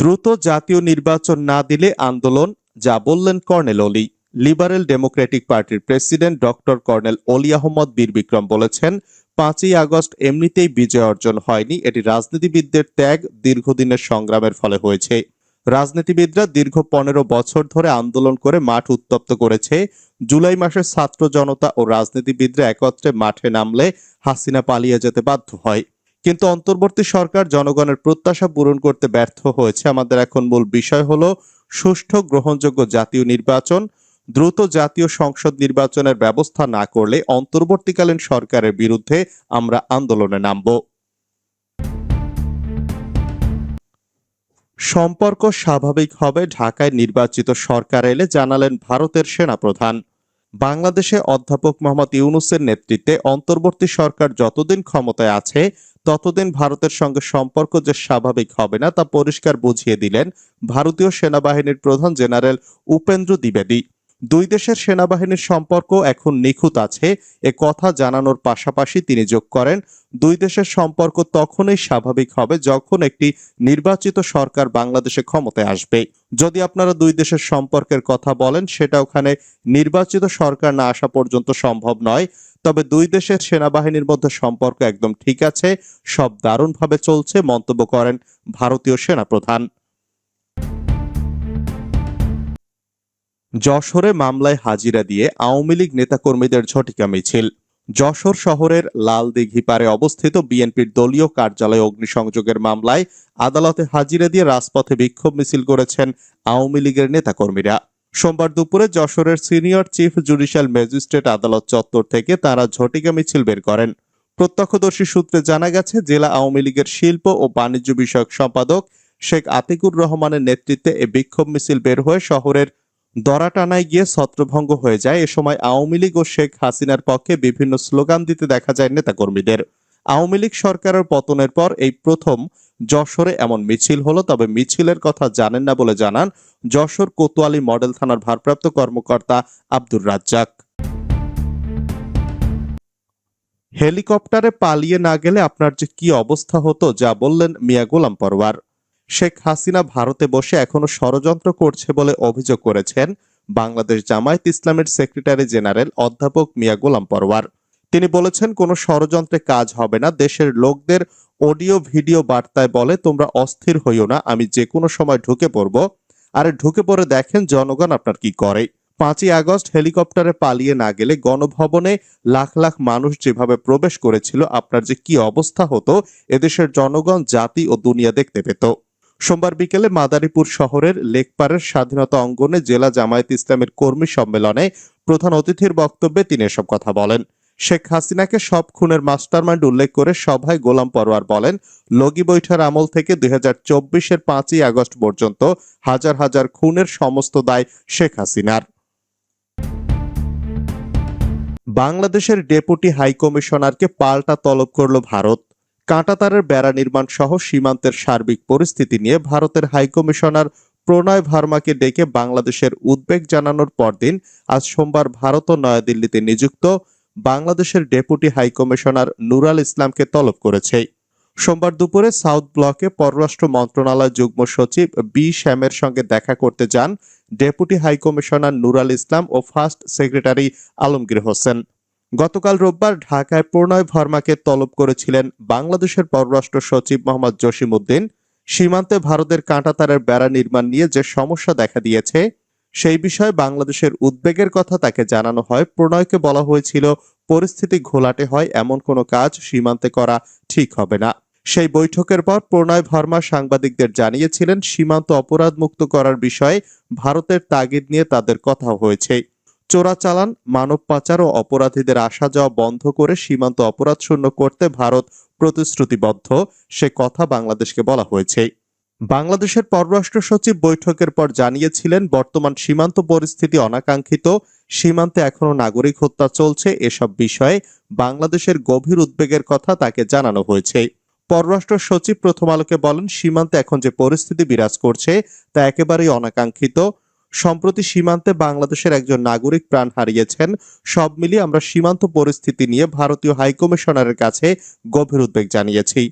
দ্রুত জাতীয় নির্বাচন না দিলে আন্দোলন, যা বললেন কর্নেল অলি। লিবারেল ডেমোক্রেটিক পার্টির president doctor colonel Oli Ahmad Bir Vikram বলেছেন, পাঁচই আগস্ট এমনিতেই বিজয় অর্জন হয়নি, এটি রাজনীতিবিদদের ত্যাগ দীর্ঘদিনের সংগ্রামের ফলে হয়েছে। রাজনীতিবিদরা দীর্ঘ পনেরো বছর ধরে আন্দোলন করে মাঠ উত্তপ্ত করেছে। জুলাই মাসে ছাত্র জনতা ও রাজনীতিবিদরা একত্রে মাঠে নামলে হাসিনা পালিয়ে যেতে বাধ্য হয়। কিন্তু অন্তর্বর্তী সরকার জনগণের প্রত্যাশা পূরণ করতে ব্যর্থ হয়েছে। আমাদের এখন মূল বিষয় হলো সুষ্ঠু গ্রহণযোগ্য জাতীয় নির্বাচন, দ্রুত জাতীয় সংসদ নির্বাচনের ব্যবস্থা না করলে অন্তর্বর্তীকালীন সরকারের বিরুদ্ধে আমরা আন্দোলনে নামব। সম্পর্ক স্বাভাবিক হবে, ঢাকায় নির্বাচিত সরকার এলে জানালেন ভারতের সেনাপ্রধান। বাংলাদেশে অধ্যাপক মোহাম্মদ ইউনুসের নেতৃত্বে অন্তর্বর্তী সরকার যতদিন ক্ষমতায় আছে ততদিন ভারতের সঙ্গে সম্পর্ক যে স্বাভাবিক হবে না তা পরিষ্কার বুঝিয়ে দিলেন ভারতীয় সেনাবাহিনীর প্রধান জেনারেল উপেন্দ্র দ্বিবেদী। দুই দেশের সেনাবাহিনীর সম্পর্ক এখন নিখুঁত আছে, এ কথা জানানোর পাশাপাশি তিনি যোগ করেন, দুই দেশের সম্পর্ক তখনই স্বাভাবিক হবে যখন একটি নির্বাচিত সরকার বাংলাদেশে ক্ষমতায় আসবে। যদি আপনারা দুই দেশের সম্পর্কের কথা বলেন, সেটা ওখানে নির্বাচিত সরকার না আসা পর্যন্ত সম্ভব নয়। তবে দুই দেশের সেনাবাহিনীর মধ্যে সম্পর্ক একদম ঠিক আছে, সব দারুণভাবে চলছে, মন্তব্য করেন ভারতীয় সেনাপ্রধান। যশোরে মামলায় হাজিরা দিয়ে আওয়ামী লীগ নেতাকর্মীদের ঝটিকা মিছিল। যশোর শহরের লালদিঘি পারে অবস্থিত বিএনপির দলীয় কার্যালয়ে অগ্নিসংযোগের মামলায় আদালতে হাজিরা দিয়ে রাজপথে বিক্ষোভ মিছিল করেছেন আওয়ামী লীগের নেতাকর্মীরা। সোমবার দুপুরে যশোরের সিনিয়র চিফ জুডিশিয়াল ম্যাজিস্ট্রেট আদালত চত্বর থেকে তারা ঝটিকা মিছিল বের করেন। প্রত্যক্ষদর্শী সূত্রে জানা গেছে, জেলা আওয়ামী লীগের শিল্প ও বাণিজ্য বিষয়ক সম্পাদক শেখ আতিকুর রহমানের নেতৃত্বে এ বিক্ষোভ মিছিল বের হয়ে শহরের দরাটানায় গিয়ে ছত্রভঙ্গ হয়ে যায়। এ সময় আওয়ামী লীগ ও শেখ হাসিনার পক্ষে বিভিন্ন স্লোগান দিতে দেখা যায় নেতাকর্মীদের। আওয়ামী লীগ সরকারের পতনের পর এই প্রথম যশোরে এমন মিছিল হলো, তবে মিছিলের কথা জানেন না বলে জানান যশোর কোতোয়ালি মডেল থানার ভারপ্রাপ্ত কর্মকর্তা আব্দুর রাজ্জাক। হেলিকপ্টারে পালিয়ে না গেলে আপনার যে কি অবস্থা হতো, যা বললেন মিয়া গোলাম পরওয়ার শেখ হাসিনা ভারতে বসে এখনও ষড়যন্ত্র করছে বলে অভিযোগ করেছেন বাংলাদেশ জামায়াত ইসলামের সেক্রেটারি জেনারেল অধ্যাপক মিয়া গোলাম পরওয়ার। তিনি বলেছেন, কোনো ষড়যন্ত্রে কাজ হবে না, দেশের লোকদের অডিও ভিডিও বার্তায় বলে, তোমরা অস্থির হইও না, আমি যে কোনো সময় ঢুকে পড়ব। আরে ঢুকে পড়ে দেখেন, জনগণ আপনার কি করে? পাঁচই আগস্ট হেলিকপ্টারে পালিয়ে না গেলে গণভবনে লাখ লাখ মানুষ যেভাবে প্রবেশ করেছিল, আপনার যে কি অবস্থা হতো, এদেশের জনগণ, জাতি ও দুনিয়া দেখতে পেত। সোমবার বিকেলে মাদারীপুর শহরের লেকপাড়ের স্বাধীনতা অঙ্গনে জেলা জামায়াত ইসলামের কর্মী সম্মেলনে প্রধান অতিথির বক্তব্যে তিনি এসব কথা বলেন। শেখ হাসিনাকে সব খুনের মাস্টারমাইন্ড উল্লেখ করে সভায় গোলাম পরোয়ার বলেন, লগি বৈঠার আমল থেকে দুই হাজার চব্বিশের পাঁচই আগস্ট পর্যন্ত হাজার হাজার খুনের সমস্ত দায় শেখ হাসিনার। বাংলাদেশের ডেপুটি হাইকমিশনারকে পাল্টা তলব করল ভারত। কাঁটাতারের বেড়া নির্মাণ সহ সীমান্তের সার্বিক পরিস্থিতি নিয়ে ভারতের হাইকমিশনার প্রণয় ভার্মাকে ডেকে বাংলাদেশের উদ্বেগ জানানোর পরদিন আজ সোমবার ভারত ও নয়াদিল্লিতে নিযুক্ত বাংলাদেশের ডেপুটি হাইকমিশনার নুরাল ইসলামকে তলব করেছে। সোমবার দুপুরে সাউথ ব্লকে পররাষ্ট্র মন্ত্রণালয় যুগ্ম সচিব বি শ্যামের সঙ্গে দেখা করতে যান deputy high commissioner Nural Islam ও ফার্স্ট সেক্রেটারি আলমগীর হোসেন। গতকাল রোববার ঢাকায় প্রণয় ভার্মাকে তলব করেছিলেন বাংলাদেশের পররাষ্ট্র সচিব মোহাম্মদ জসিম উদ্দিন সীমান্তে ভারতের কাঁটাতারের বেড়া নির্মাণ নিয়ে যে সমস্যা দেখা দিয়েছে, সেই বিষয়ে বাংলাদেশের উদ্বেগের কথা তাকে জানানো হয়। প্রণয়কে বলা হয়েছিল, পরিস্থিতি ঘোলাটে হয়, এমন কোনো কাজ সীমান্তে করা ঠিক হবে না। সেই বৈঠকের পর প্রণয় ভার্মা সাংবাদিকদের জানিয়েছিলেন, সীমান্ত অপরাধ মুক্ত করার বিষয়ে ভারতের তাগিদ নিয়ে তাদের কথা হয়েছে। চোরাচালান, মানব পাচার ও অপরাধীদের আসা যাওয়া বন্ধ করে সীমান্ত অপরাধ শূন্য করতে ভারত প্রতিশ্রুতিবদ্ধ, সে কথা বাংলাদেশকে বলা হয়েছে। বাংলাদেশের পররাষ্ট্র সচিব বৈঠকের পর জানিয়েছিলেন, বর্তমান সীমান্ত পরিস্থিতি অনাকাঙ্ক্ষিত, সীমান্তে এখনও নাগরিক হত্যা চলছে, এসব বিষয়ে বাংলাদেশের গভীর উদ্বেগের কথা তাকে জানানো হয়েছে। পররাষ্ট্র সচিব প্রথম আলোকে বলেন, সীমান্তে এখন যে পরিস্থিতি বিরাজ করছে, তা একেবারেই অনাকাঙ্ক্ষিত সম্প্রতি সীমান্তে বাংলাদেশের একজন নাগরিক প্রাণ হারিয়েছেন। সব মিলিয়ে আমরা সীমান্ত পরিস্থিতি নিয়ে ভারতীয় হাইকমিশনারের কাছে গভীর উদ্বেগ জানিয়েছি।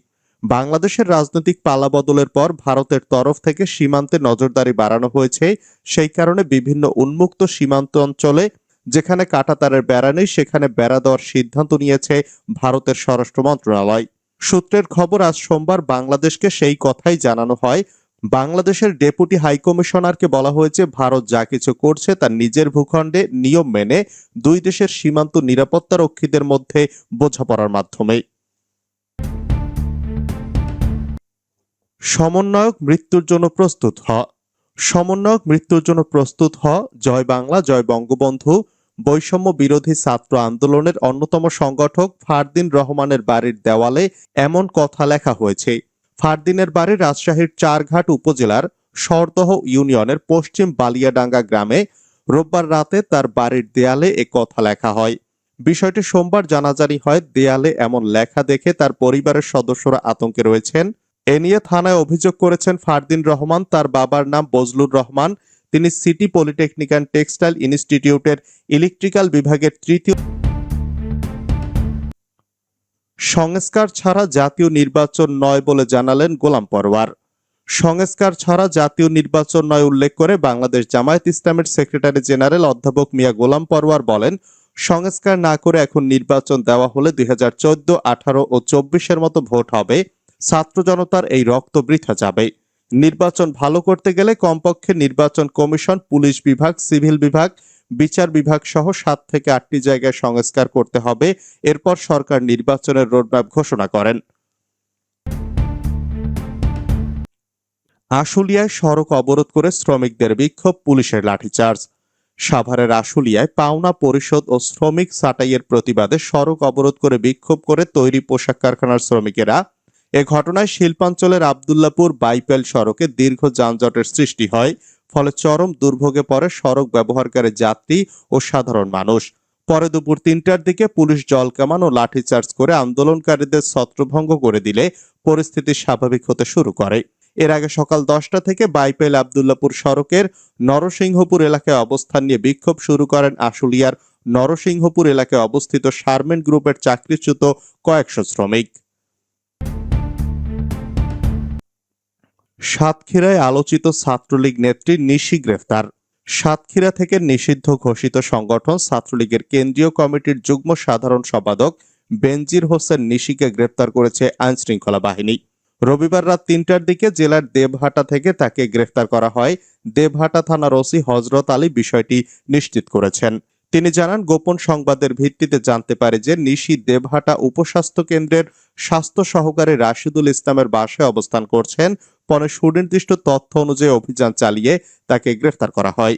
বাংলাদেশের রাজনৈতিক পালাবদলের পর ভারতের তরফ থেকে সীমান্তে নজরদারি বাড়ানো হয়েছে। সেই কারণে বিভিন্ন উন্মুক্ত সীমান্ত অঞ্চলে, যেখানে কাঁটাতারের বেড়া নেই, সেখানে বেড়া দেওয়ার সিদ্ধান্ত নিয়েছে ভারতের স্বরাষ্ট্র মন্ত্রণালয়। সূত্রের খবর, আজ সোমবার বাংলাদেশকে সেই কথাই জানানো হয় বাংলাদেশের ডেপুটি হাইকমিশনারকে বলা হয়েছে, ভারত যা কিছু করছে তার নিজের ভূখণ্ডে নিয়ম মেনে দুই দেশের সীমান্ত নিরাপত্তা রক্ষীদের মধ্যে বোঝাপড়ার মাধ্যমে সমন্বয়ক মৃত্যুর জন্য প্রস্তুত হ। সমন্বয়ক মৃত্যুর জন্য প্রস্তুত হ। জয় বাংলা, জয় বঙ্গবন্ধু। বৈষম্য বিরোধী ছাত্র আন্দোলনের অন্যতম সংগঠক ফারদিন রহমানের বাড়ির দেওয়ালে এমন কথা লেখা হয়েছে। ফারদিনের বাড়ি রাজশাহীর চারঘাট উপজেলার সরদহ ইউনিয়নের পশ্চিম বালিয়াডাঙ্গা গ্রামে রোববার রাতে তার বাড়ির দেয়ালে এ কথা লেখা হয়। বিষয়টি সোমবার জানাজানি হয়। দেয়ালে এমন লেখা দেখে তার পরিবারের সদস্যরা আতঙ্কে রয়েছেন। এ নিয়ে থানায় অভিযোগ করেছেন ফারদিন রহমান, তার বাবার নাম বজলুর রহমান। তিনি সিটি পলিটেকনিক অ্যান্ড টেক্সটাইল ইনস্টিটিউটের ইলেকট্রিক্যাল বিভাগের তৃতীয় সংস্কার ছাড়া জাতীয় নির্বাচন নয় বলে জানালেন গোলাম পরওয়ার সংস্কার ছাড়া জাতীয় নির্বাচন নয় উল্লেখ করে বাংলাদেশ জামায়াত ইসলামের সেক্রেটারি জেনারেল অধ্যাপক মিয়া গোলাম পরওয়ার বলেন, সংস্কার না করে এখন নির্বাচন দেওয়া হলে দুই হাজার চোদ্দ, আঠারো ও চব্বিশের মতো ভোট হবে, ছাত্র জনতার এই রক্ত বৃথা যাবে। নির্বাচন ভালো করতে গেলে কমপক্ষে নির্বাচন কমিশন, পুলিশ বিভাগ, সিভিল বিভাগ, বিচার বিভাগ সহ সাত থেকে আটটি জায়গায় সংস্কার করতে হবে। এরপর সরকার নির্বাচনের রোডম্যাপ ঘোষণা করেন। আশুলিয়ায় সড়ক অবরোধ করে শ্রমিকদের বিক্ষোভ, পুলিশের লাঠিচার্জ। সাভারের আশুলিয়ায় পাওনা পরিষদ ও শ্রমিক ছাঁটাইয়ের প্রতিবাদে সড়ক অবরোধ করে বিক্ষোভ করে তৈরি পোশাক কারখানার শ্রমিকেরা এ ঘটনায় শিল্পাঞ্চলের আবদুল্লাপুর বাইপেল সড়কে দীর্ঘ যানজটের সৃষ্টি হয়, ফলে চরম দুর্ভোগে পড়ে সড়ক ব্যবহারকারী যাত্রী ও সাধারণ মানুষ। পরে দুপুর তিনটার দিকে পুলিশ জলকামান ও লাঠিচার্জ করে আন্দোলনকারীদের ছত্রভঙ্গ করে দিলে পরিস্থিতি স্বাভাবিক হতে শুরু করে। এর আগে সকাল দশটা থেকে বাইপেল আবদুল্লাপুর সড়কের নরসিংহপুর এলাকায় অবস্থান নিয়ে বিক্ষোভ শুরু করেন আশুলিয়ার নরসিংহপুর এলাকায় অবস্থিত শারমেন গ্রুপের চাকরিচ্যুত কয়েকশো শ্রমিক। সাতক্ষীরায় আলোচিত ছাত্রলীগ নেত্রী নিশি গ্রেফতার। সাতক্ষীরা থেকে নিষিদ্ধ ঘোষিত সংগঠন ছাত্রলীগের কেন্দ্রীয় কমিটির যুগ্ম সাধারণ সম্পাদক বেনজির হোসেন নিশিকে গ্রেফতার করেছে আইনশৃঙ্খলা বাহিনী। রবিবার রাত তিনটার দিকে জেলার দেবহাটা থেকে তাকে গ্রেফতার করা হয়। দেবহাটা থানার ওসি হজরত আলী বিষয়টি নিশ্চিত করেছেন। তিনি জানান, গোপন সংবাদের ভিত্তিতে জানতে পারে যে নিশি দেবহাটা উপস্বাস্থ্য কেন্দ্রের স্বাস্থ্য সহকারে রাশিদুল ইসলামের বাসায় অবস্থান করছেন। পরে সুনির্দিষ্ট তথ্য অনুযায়ী অভিযান চালিয়ে তাকে গ্রেফতার করা হয়।